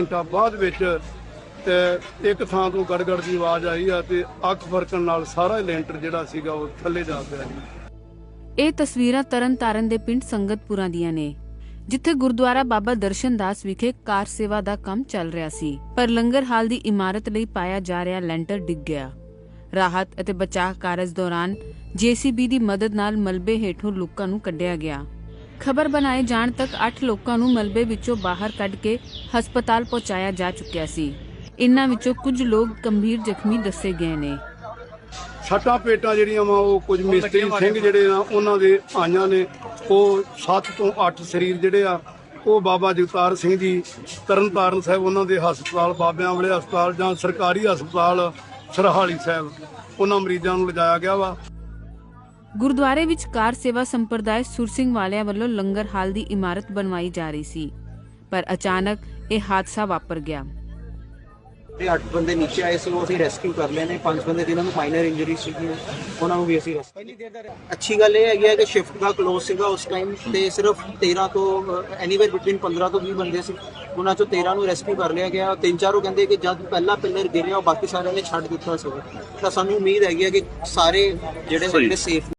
ਘੰਟਾ ਬਾਅਦ ਵਿੱਚ ਇੱਕ ਥਾਂ ਤੋਂ ਗੜਗੜ ਦੀ ਆਵਾਜ਼ ਆਈ ਆ ਤੇ ਅੱਖ ਫਰਕਣ ਨਾਲ ਸਾਰਾ ਲੈਂਟਰ ਜਿਹੜਾ ਸੀਗਾ ਉਹ ਥੱਲੇ ਜਾ ਪਿਆ ਇਹ ਤਸਵੀਰਾਂ ਤਰਨਤਾਰਨ ਦੇ ਪਿੰਡ ਸੰਗਤਪੁਰਾ ਦੀਆਂ ਨੇ, ਜਿੱਥੇ ਗੁਰਦੁਆਰਾ ਬਾਬਾ ਦਰਸ਼ਨ ਦਾਸ ਵਿਖੇ ਕਾਰ ਸੇਵਾ ਦਾ ਕੰਮ ਚੱਲ ਰਿਹਾ ਸੀ, ਪਰ ਲੰਗਰ ਹਾਲ ਦੀ ਇਮਾਰਤ ਲਈ ਪਾਇਆ ਜਾ ਰਿਹਾ ਲੈਂਟਰ ਡਿੱਗ ਗਿਆ। ਰਾਹਤ ਅਤੇ ਬਚਾਅ ਕਾਰਜ ਦੌਰਾਨ ਜੀਸੀਬੀ ਦੀ ਮਦਦ ਨਾਲ ਮਲਬੇ ਹੇਠੋਂ ਲੋਕਾਂ ਨੂੰ ਕੱਢਿਆ ਗਿਆ। ਖਬਰ ਬਣਾਏ ਜਾਣ ਤੱਕ 8 ਲੋਕਾਂ ਨੂੰ ਮਲਬੇ ਵਿੱਚੋਂ ਬਾਹਰ ਕੱਢ ਕੇ ਹਸਪਤਾਲ ਪਹੁੰਚਾਇਆ ਜਾ ਚੁੱਕਿਆ ਸੀ। ਇਨ੍ਹਾਂ ਵਿੱਚੋਂ ਕੁਝ ਲੋਕ ਗੰਭੀਰ ਜ਼ਖਮੀ ਦੱਸੇ ਗਏ ਨੇ। ਛੱਟਾਂ ਪੇਟਾਂ ਜਿਹੜੀਆਂ ਵਾ, ਉਹ ਕੁਝ ਮਿਸਤਰੀ ਸਿੰਘ ਜਿਹੜੇ ਆ, ਉਹਨਾਂ ਦੇ ਆਈਆਂ ਨੇ। ਉਹ 7 ਤੋਂ 8 ਸਰੀਰ ਜਿਹੜੇ ਆ, ਉਹ ਬਾਬਾ ਜਗਤਾਰ ਸਿੰਘ ਜੀ, ਤਰਨਤਾਰਨ ਸਾਹਿਬ ਉਹਨਾਂ ਦੇ ਹਸਪਤਾਲ, ਬਾਬਿਆਂ ਵਾਲੇ ਹਸਪਤਾਲ ਜਾਂ ਸਰਕਾਰੀ ਹਸਪਤਾਲ, ਸਰਹਾਲੀ ਸਾਹਿਬ, ਉਹਨਾਂ ਮਰੀਜ਼ਾਂ ਨੂੰ ਲਿਜਾਇਆ ਗਿਆ ਵਾ। ਗੁਰਦੁਆਰੇ ਵਿੱਚ ਕਾਰ ਸੇਵਾ ਸੰਪਰਦਾਇ ਸੁਰ ਸਿੰਘ ਵਾਲਿਆਂ ਵੱਲੋਂ ਲੰਗਰ ਹਾਲ ਦੀ ਇਮਾਰਤ ਬਣਵਾਈ ਜਾ ਰਹੀ ਸੀ ਪਰ ਅਚਾਨਕ ਇਹ ਹਾਦਸਾ ਵਾਪਰ ਗਿਆ। ਤੇ ਅੱਠ ਬੰਦੇ ਨੀਚੇ ਆਏ ਸੀ ਉਹ ਅਸੀਂ ਰੈਸਕਿਊ ਕਰ ਲਏ ਨੇ। ਪੰਜ ਬੰਦੇ ਜਿਨ੍ਹਾਂ ਨੂੰ ਮਾਈਨਰ ਇੰਜਰੀ ਸੀਗੀਆਂ ਉਹਨਾਂ ਨੂੰ ਵੀ ਅਸੀਂ ਰੈਸਕਿਊ ਅੱਛੀ ਗੱਲ ਇਹ ਹੈਗੀ ਹੈ ਕਿ ਸ਼ਿਫਟ ਦਾ ਕਲੋਜ਼ ਸੀਗਾ ਉਸ ਟਾਈਮ ਤੇ ਸਿਰਫ 13 ਤੋਂ ਐਨੀਵੇਅਰ ਬਿਟਵੀਨ 15 ਤੋਂ 20 ਬੰਦੇ ਸੀ। ਉਹਨਾਂ ਚੋਂ 13 ਨੂੰ ਰੈਸਕਿਊ ਕਰ ਲਿਆ ਗਿਆ। ਤਿੰਨ ਚਾਰ ਉਹ ਕਹਿੰਦੇ ਕਿ ਜਦ ਪਹਿਲਾ ਪਿਲਰ ਗਿਰਿਆ ਉਹ ਬਾਕੀ ਸਾਰਿਆਂ ਨੇ ਛੱਡ ਦਿੱਤਾ ਸੀ ਤਾਂ ਸਾਨੂੰ ਉਮੀਦ ਹੈਗੀ ਹੈ ਕਿ ਸਾਰੇ ਜਿਹੜੇ ਹੈਗੇ ਸੇਫ